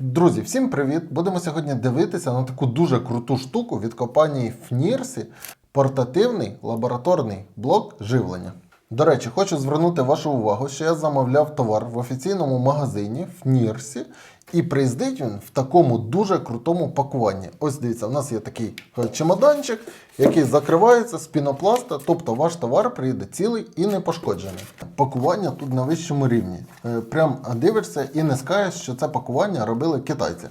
Друзі, всім привіт! Будемо сьогодні дивитися на таку дуже круту штуку від компанії FNIRSI портативний лабораторний блок живлення. До речі, хочу звернути вашу увагу, що я замовляв товар в офіційному магазині FNIRSI, і приїздить він в такому дуже крутому пакуванні. Ось дивіться, у нас є такий е, чемоданчик, який закривається з пінопласта, тобто ваш товар приїде цілий і не пошкоджений. Пакування тут на вищому рівні. Е, Прям дивишся і не скажеш, що це пакування робили китайці.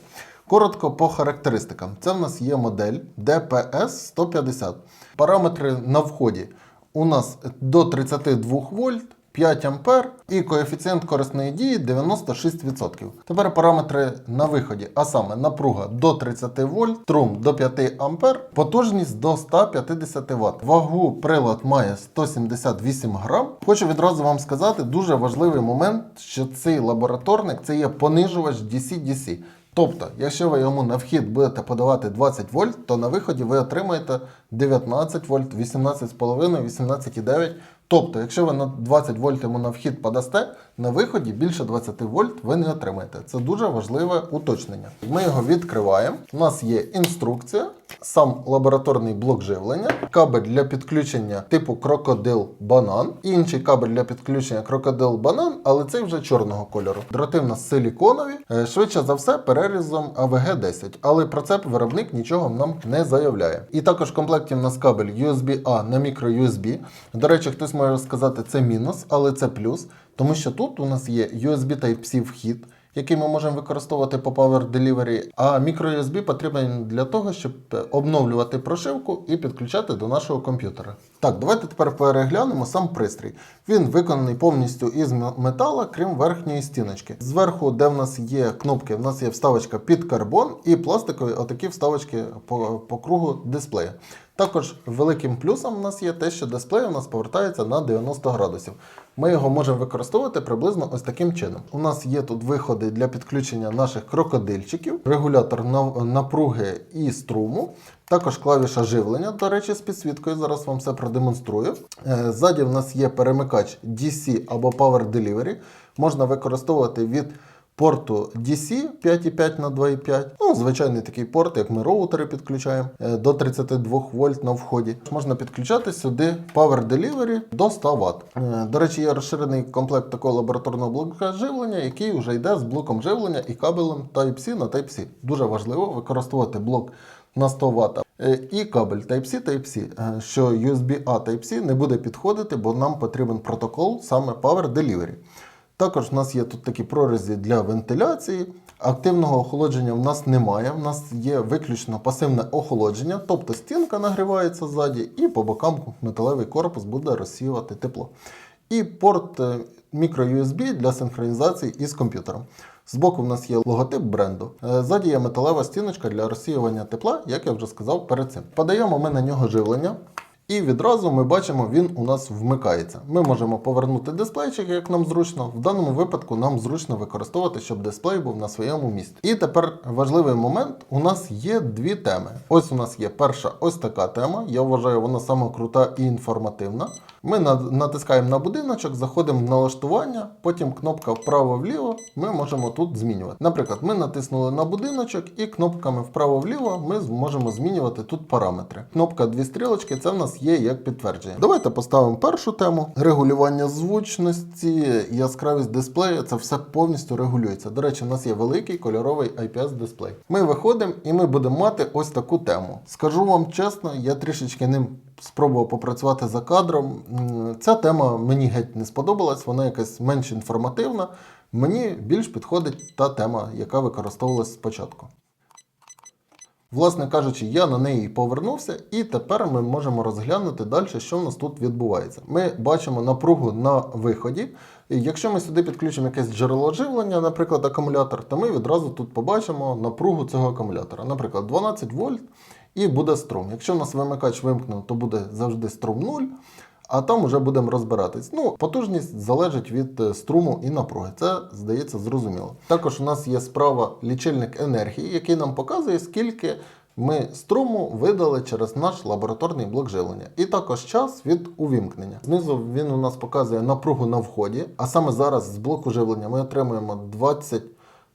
Коротко по характеристикам. Це в нас є модель DPS 150. Параметри на вході у нас до 32 вольт. 5 ампер і коефіцієнт корисної дії 96%. Тепер параметри на виході, а саме напруга до 30 вольт, струм до 5 ампер, потужність до 150 Вт. Вагу прилад має 178 грам. Хочу відразу вам сказати дуже важливий момент, що цей лабораторник це є понижувач DC-DC. Тобто, якщо ви йому на вхід будете подавати 20 вольт, то на виході ви отримаєте 19 вольт, 18,5, 18,9. Тобто, якщо ви на 20 вольт йому на вхід подасте, на виході більше 20 вольт ви не отримаєте. Це дуже важливе уточнення. Ми його відкриваємо. У нас є інструкція, сам лабораторний блок живлення, кабель для підключення типу крокодил банан, інший кабель для підключення крокодил банан, але цей вже чорного кольору. Дроти силіконові, е, швидше за все, перерізом AVG-10, але про це виробник нічого нам не заявляє. І також в комплекті в нас кабель USB-A на micro-USB. До речі, хтось може сказати, це мінус, але це плюс, тому що тут у нас є USB Type-C вхід який ми можемо використовувати по Power Delivery, а microUSB потрібен для того, щоб обновлювати прошивку і підключати до нашого комп'ютера. Так, давайте тепер переглянемо сам пристрій. Він виконаний повністю із метала, крім верхньої стіночки. Зверху, де в нас є кнопки, в нас є вставочка під карбон і пластикові отакі вставочки по, по кругу дисплея. Також великим плюсом у нас є те, що дисплей у нас повертається на 90 градусів. Ми його можемо використовувати приблизно ось таким чином. У нас є тут виходи для підключення наших крокодильчиків, регулятор напруги і струму. Також клавіша живлення, до речі, з підсвіткою. Зараз вам все продемонструю. Е, Ззаді в нас є перемикач DC або Power Delivery. Можна використовувати від порту DC 5,5 на 2,5. Ну, звичайний такий порт, як ми роутери підключаємо е, до 32 вольт на вході. Можна підключати сюди Power Delivery до 100 Вт. Е, До речі, є розширений комплект такого лабораторного блока живлення, який вже йде з блоком живлення і кабелем Type-C на Type-C. Дуже важливо використовувати блок на 100 Вт. Е, І кабель Type-C Type-C, що USB-A Type-C не буде підходити, бо нам потрібен протокол саме Power Delivery. Також в нас є тут такі прорізі для вентиляції. Активного охолодження в нас немає. В нас є виключно пасивне охолодження, тобто стінка нагрівається ззаді, і по бокам металевий корпус буде розсіювати тепло. І порт е, microUSB для синхронізації із комп'ютером. Збоку в нас є логотип бренду. Е, Ззаді є металева стіночка для розсіювання тепла, як я вже сказав перед цим. Подаємо ми на нього живлення. І відразу ми бачимо, він у нас вмикається. Ми можемо повернути дисплейчик, як нам зручно. В даному випадку нам зручно використовувати, щоб дисплей був на своєму місці. І тепер важливий момент: у нас є дві теми. Ось у нас є перша ось така тема. Я вважаю, вона сама крута і інформативна. Ми натискаємо на будиночок, заходимо в налаштування, потім кнопка вправо-вліво. Ми можемо тут змінювати. Наприклад, ми натиснули на будиночок і кнопками вправо-вліво ми зможемо змінювати тут параметри. Кнопка дві стрілочки це в нас є як підтвердження. Давайте поставимо першу тему: регулювання звучності, яскравість дисплею. Це все повністю регулюється. До речі, у нас є великий кольоровий IPS дисплей. Ми виходимо і ми будемо мати ось таку тему. Скажу вам чесно, я трішечки ним спробував попрацювати за кадром. Ця тема мені геть не сподобалась, вона якась менш інформативна. Мені більш підходить та тема, яка використовувалась спочатку. Власне кажучи, я на неї повернувся, і тепер ми можемо розглянути далі, що в нас тут відбувається. Ми бачимо напругу на виході. І якщо ми сюди підключимо якесь джерело живлення, наприклад, акумулятор, то ми відразу тут побачимо напругу цього акумулятора. Наприклад, 12 вольт і буде струм. Якщо в нас вимикач вимкнув, то буде завжди струм 0. А там вже будемо розбиратись. Ну, потужність залежить від е, струму і напруги. Це здається зрозуміло. Також у нас є справа лічильник енергії, який нам показує, скільки ми струму видали через наш лабораторний блок живлення. І також час від увімкнення. Знизу він у нас показує напругу на вході, а саме зараз з блоку живлення ми отримуємо 20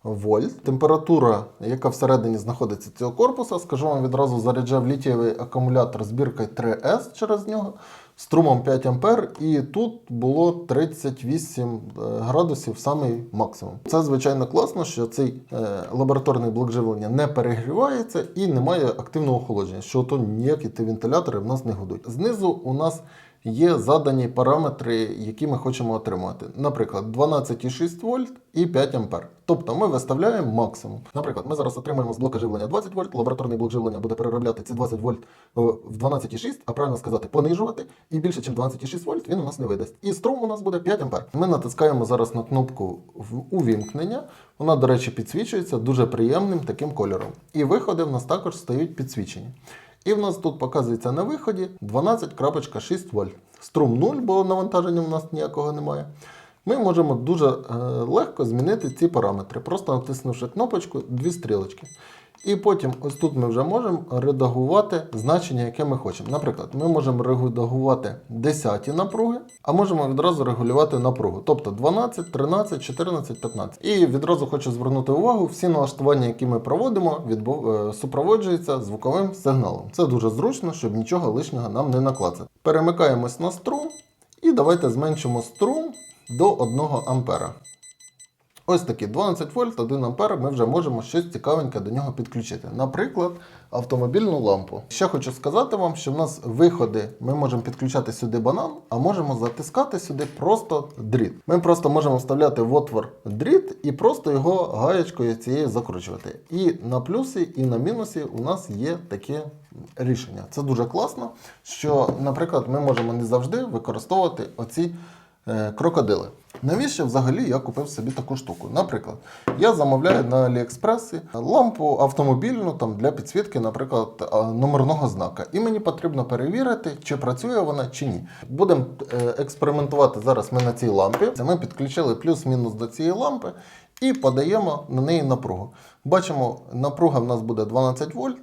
вольт. Температура, яка всередині знаходиться цього корпуса, скажу вам відразу, заряджав літієвий акумулятор збіркою 3S через нього. Струмом 5 А, і тут було 38 е, градусів самий максимум. Це звичайно класно, що цей е, лабораторний блок живлення не перегрівається і немає активного охолодження, що то ніякі ті вентилятори в нас не годують. Знизу у нас є задані параметри, які ми хочемо отримати. Наприклад, 12,6 вольт і 5 ампер. Тобто ми виставляємо максимум. Наприклад, ми зараз отримаємо з блока живлення 20 вольт, лабораторний блок живлення буде переробляти ці 20 вольт е, в 12,6, а правильно сказати, понижувати. І більше, ніж 12,6 вольт він у нас не видасть. І струм у нас буде 5 ампер. Ми натискаємо зараз на кнопку увімкнення. Вона, до речі, підсвічується дуже приємним таким кольором. І виходи в нас також стають підсвічені. І в нас тут показується на виході 12.6 вольт. Струм 0, бо навантаження в нас ніякого немає. Ми можемо дуже е, легко змінити ці параметри, просто натиснувши кнопочку дві стрілочки. І потім ось тут ми вже можемо редагувати значення, яке ми хочемо. Наприклад, ми можемо редагувати 10 напруги, а можемо відразу регулювати напругу. Тобто 12, 13, 14, 15. І відразу хочу звернути увагу, всі налаштування, які ми проводимо, відбу- е, супроводжуються звуковим сигналом. Це дуже зручно, щоб нічого лишнього нам не наклацати. Перемикаємось на струм і давайте зменшимо струм до 1 ампера. Ось такі 12 вольт, 1 ампер, ми вже можемо щось цікавеньке до нього підключити. Наприклад, автомобільну лампу. Ще хочу сказати вам, що в нас виходи ми можемо підключати сюди банан, а можемо затискати сюди просто дріт. Ми просто можемо вставляти в отвор дріт і просто його гаєчкою цією закручувати. І на плюсі, і на мінусі у нас є таке рішення. Це дуже класно, що, наприклад, ми можемо не завжди використовувати оці крокодили. Навіщо взагалі я купив собі таку штуку? Наприклад, я замовляю на Аліекспресі лампу автомобільну там, для підсвітки, наприклад, номерного знака. І мені потрібно перевірити, чи працює вона чи ні. Будемо е, експериментувати зараз ми на цій лампі. Ми підключили плюс-мінус до цієї лампи і подаємо на неї напругу. Бачимо, напруга в нас буде 12 вольт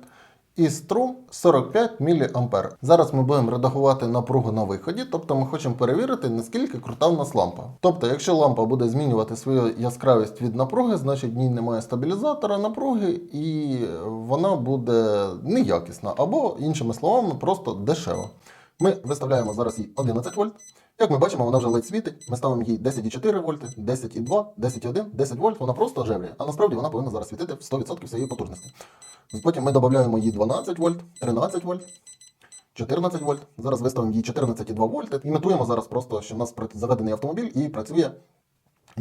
і струм 45 мА. Зараз ми будемо редагувати напругу на виході, тобто ми хочемо перевірити, наскільки крута в нас лампа. Тобто, якщо лампа буде змінювати свою яскравість від напруги, значить в ній немає стабілізатора напруги і вона буде неякісна, або, іншими словами, просто дешева. Ми виставляємо зараз їй 11 вольт. Як ми бачимо, вона вже ледь світить. Ми ставимо їй 10,4 вольти, 10,2, 10,1, 10 вольт, вона просто жевріє. А насправді вона повинна зараз світити в 100% всієї потужності. Потім ми додаємо їй 12 вольт, 13 вольт, 14 вольт. Зараз виставимо їй 14,2 вольти. Імітуємо зараз просто, що в нас заведений автомобіль і працює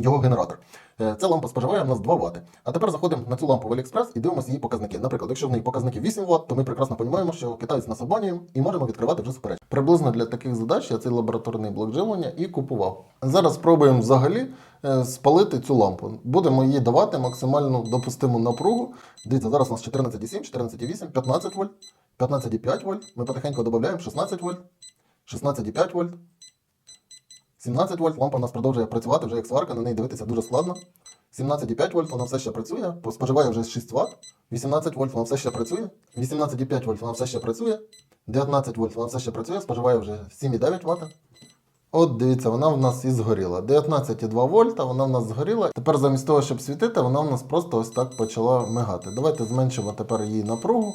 його генератор. Е, Ця лампа споживає у нас 2 Вт. А тепер заходимо на цю лампу в AliExpress і дивимося її показники. Наприклад, якщо в неї показники 8 Вт, то ми прекрасно розуміємо, що китаєць нас обманює і можемо відкривати вже супереч. Приблизно для таких задач я цей лабораторний блок живлення і купував. Зараз спробуємо взагалі е, спалити цю лампу. Будемо їй давати максимальну допустиму напругу. Дивіться, зараз у нас 14,7, 14,8, 15 вольт, 15,5 вольт. Ми потихеньку додаємо 16 вольт, 16,5 вольт. 17 вольт, лампа у нас продовжує працювати вже як сварка, на неї дивитися дуже складно. 17,5 вольт, вона все ще працює, споживає вже 6 Вт. 18 вольт, вона все ще працює. 18,5 вольт, вона все ще працює. 19 вольт, вона все ще працює, споживає вже 7,9 Вт. От дивіться, вона в нас і згоріла. 19,2 вольта, вона в нас згоріла. Тепер замість того, щоб світити, вона в нас просто ось так почала мигати. Давайте зменшимо тепер її напругу.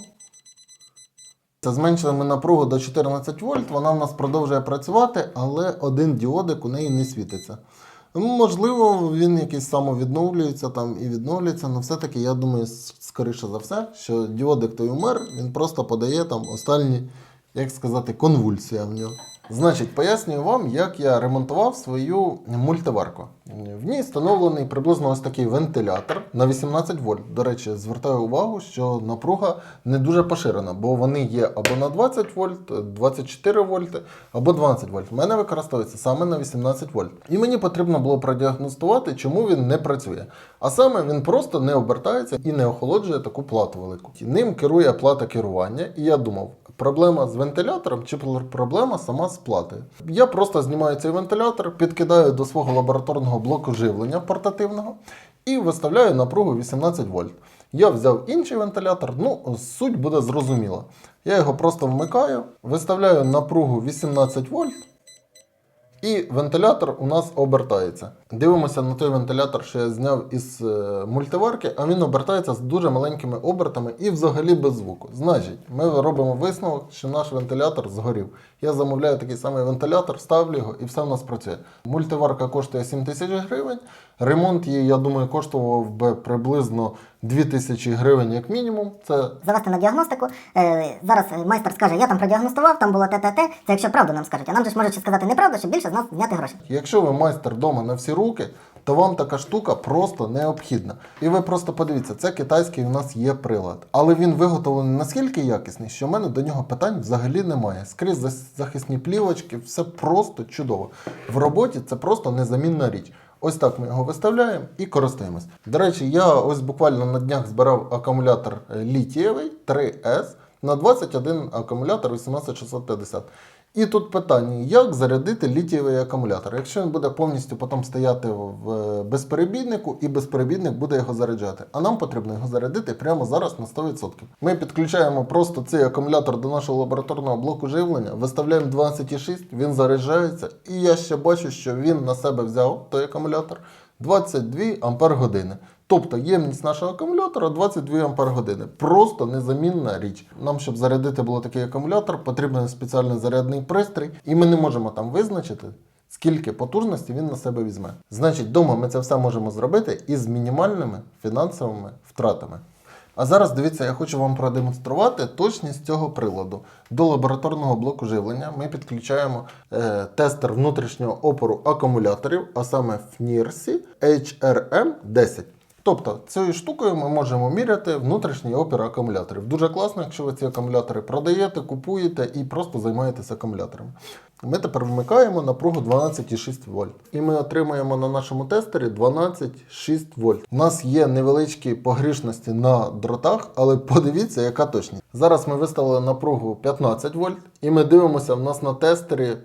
Зменшили ми напругу до 14 вольт, вона в нас продовжує працювати, але один діодик у неї не світиться. Ну, Можливо, він якийсь самовідновлюється там і відновлюється, але все-таки я думаю, скоріше за все, що діодик той умер, він просто подає там останні, як сказати, конвульсія в нього. Значить, пояснюю вам, як я ремонтував свою мультиварку. В ній встановлений приблизно ось такий вентилятор на 18 вольт. До речі, звертаю увагу, що напруга не дуже поширена, бо вони є або на 20 вольт, 24 вольти, або 12 вольт. У мене використовується саме на 18 вольт. І мені потрібно було продіагностувати, чому він не працює. А саме він просто не обертається і не охолоджує таку плату велику. Ним керує плата керування, і я думав, проблема з вентилятором чи проблема сама з платою. Я просто знімаю цей вентилятор, підкидаю до свого лабораторного блоку живлення портативного і виставляю напругу 18 вольт. Я взяв інший вентилятор, ну суть буде зрозуміла. Я його просто вмикаю, виставляю напругу 18 вольт. І вентилятор у нас обертається. Дивимося на той вентилятор, що я зняв із е, мультиварки, а він обертається з дуже маленькими обертами і взагалі без звуку. Значить, ми робимо висновок, що наш вентилятор згорів. Я замовляю такий самий вентилятор, ставлю його і все в нас працює. Мультиварка коштує 7 тисяч гривень. Ремонт її, я думаю, коштував би приблизно 2 тисячі гривень як мінімум. Це завести на діагностику. Е, зараз е, майстер скаже, я там продіагностував, там було те, те, те. Це якщо правду нам скажуть. А нам же ж можуть сказати неправду, щоб більше з нас зняти гроші. Якщо ви майстер вдома на всі руки, то вам така штука просто необхідна. І ви просто подивіться, це китайський у нас є прилад. Але він виготовлений наскільки якісний, що в мене до нього питань взагалі немає. Скрізь захисні плівочки, все просто чудово. В роботі це просто незамінна річ. Ось так ми його виставляємо і користуємось. До речі, я ось буквально на днях збирав акумулятор літієвий 3S на 21 акумулятор 18650. І тут питання, як зарядити літієвий акумулятор? Якщо він буде повністю потім стояти в безперебійнику, і безперебійник буде його заряджати. А нам потрібно його зарядити прямо зараз на 100%. Ми підключаємо просто цей акумулятор до нашого лабораторного блоку живлення, виставляємо 12,6, він заряджається. І я ще бачу, що він на себе взяв той акумулятор 22 ампер години. Тобто ємність нашого акумулятора 22 ампер години. Просто незамінна річ. Нам, щоб зарядити було такий акумулятор, потрібен спеціальний зарядний пристрій, і ми не можемо там визначити. Скільки потужності він на себе візьме. Значить, вдома ми це все можемо зробити із мінімальними фінансовими втратами. А зараз дивіться, я хочу вам продемонструвати точність цього приладу. До лабораторного блоку живлення ми підключаємо е, тестер внутрішнього опору акумуляторів, а саме FNIRSI HRM10. Тобто цією штукою ми можемо міряти внутрішній опір акумуляторів. Дуже класно, якщо ви ці акумулятори продаєте, купуєте і просто займаєтеся акумуляторами. Ми тепер вмикаємо напругу 12,6 вольт. І ми отримуємо на нашому тестері 12,6 вольт. У нас є невеличкі погрішності на дротах, але подивіться, яка точність. Зараз ми виставили напругу 15 вольт, і ми дивимося, в нас на тестері е,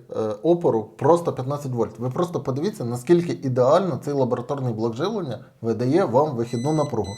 опору просто 15 вольт. Ви просто подивіться, наскільки ідеально цей лабораторний блок живлення видає вам вихідну напругу.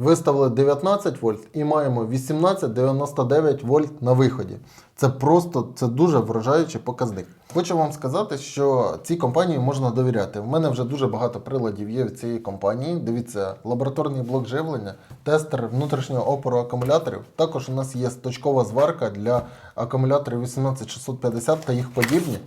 Виставили 19 вольт і маємо 18,99 вольт на виході. Це просто це дуже вражаючий показник. Хочу вам сказати, що цій компанії можна довіряти. В мене вже дуже багато приладів є в цієї компанії. Дивіться, лабораторний блок живлення, тестер внутрішнього опору акумуляторів. Також у нас є сточкова зварка для акумуляторів 18650 та їх подібні.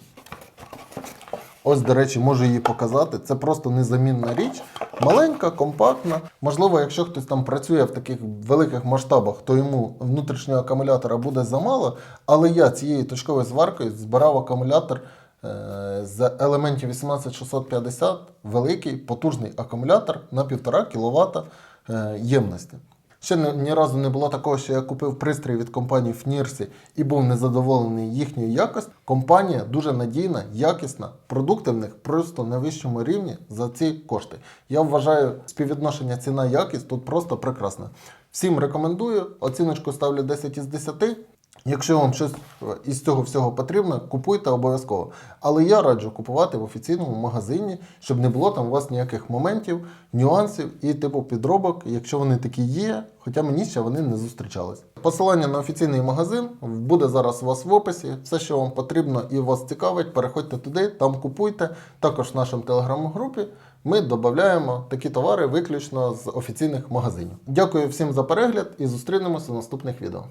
Ось, до речі, можу її показати. Це просто незамінна річ. Маленька, компактна. Можливо, якщо хтось там працює в таких великих масштабах, то йому внутрішнього акумулятора буде замало. Але я цією точковою зваркою збирав акумулятор е, з елементів 18650, великий потужний акумулятор на 1,5 кВт е, ємності. Ще ні, разу не було такого, що я купив пристрій від компанії Фнірсі і був незадоволений їхньою якостю. Компанія дуже надійна, якісна, продукти в них просто на вищому рівні за ці кошти. Я вважаю співвідношення ціна-якість тут просто прекрасне. Всім рекомендую, оціночку ставлю 10 із 10. Якщо вам щось е, із цього всього потрібно, купуйте обов'язково. Але я раджу купувати в офіційному магазині, щоб не було там у вас ніяких моментів, нюансів і типу підробок, якщо вони такі є, хоча мені ще вони не зустрічались. Посилання на офіційний магазин буде зараз у вас в описі. Все, що вам потрібно і вас цікавить, переходьте туди, там купуйте. Також в нашому телеграм-групі ми додаємо такі товари виключно з офіційних магазинів. Дякую всім за перегляд і зустрінемося в наступних відео.